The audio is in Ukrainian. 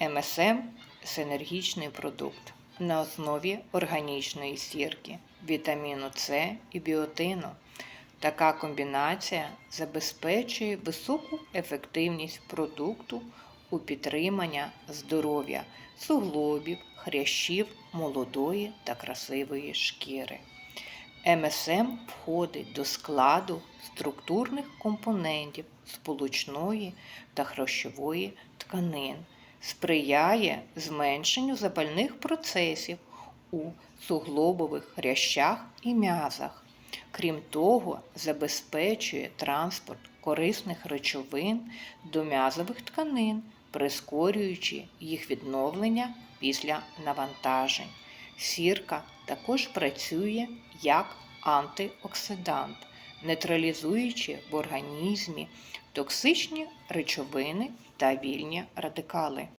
МСМ синергічний продукт на основі органічної сірки, вітаміну С і біотину. Така комбінація забезпечує високу ефективність продукту у підтримання здоров'я суглобів, хрящів молодої та красивої шкіри. МСМ входить до складу структурних компонентів сполучної та хрящової тканин, сприяє зменшенню запальних процесів у суглобових хрящах і м'язах. Крім того, забезпечує транспорт корисних речовин до м'язових тканин, прискорюючи їх відновлення після навантажень. Сірка також працює як антиоксидант, нейтралізуючи в організмі токсичні речовини та вільні радикали.